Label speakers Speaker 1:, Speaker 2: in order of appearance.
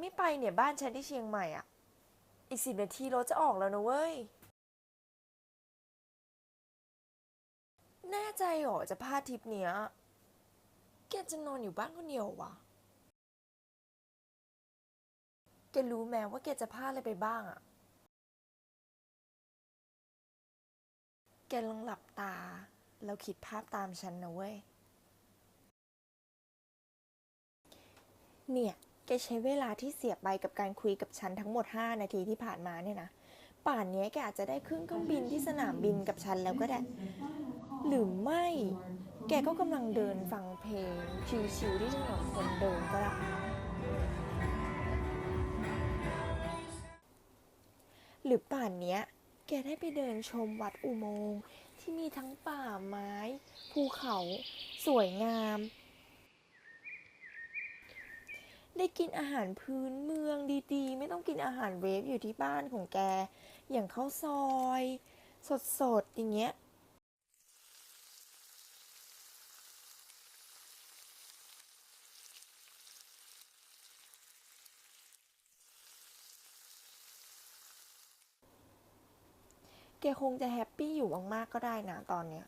Speaker 1: ไม่ไปเนี่ยบ้านฉันที่เชียงใหม่อะ อีกสิบนาทีรถจะออกแล้วนะเว้ย แน่ใจเหรอจะพลาดทริปเนี้ย แกจะนอนอยู่บ้านคนเดียววะแกรู้ไหมว่าแกจะพลาดอะไรไปบ้างอะแกลองหลับตา แล้วคิดภาพตามฉันนะเว้ย เนี่ย แกใช้เวลาที่เสียไปกับการคุยกับฉันทั้งหมด 5 นาทีที่ผ่านมาเนี่ยนะ ป่านนี้แกอาจจะได้ขึ้นเครื่องบินที่สนามบินกับฉันแล้วก็ได้ หรือไม่ แกก็กำลังเดินฟังเพลง ชิวๆที่ถนนคนเดินก็ได้หรือป่านเนี้ย แกได้ไปเดินชมวัดอุโมงค์ที่มีทั้งป่าไม้ ภูเขา สวยงาม ได้กินอาหารพื้นเมืองดีๆ ไม่ต้องกินอาหารเวฟอยู่ที่บ้านของแก อย่างข้าวซอย สดๆ อย่างเงี้ยแกคงจะแฮปปี้อยู่มากๆก็ได้นะตอนเนี้ย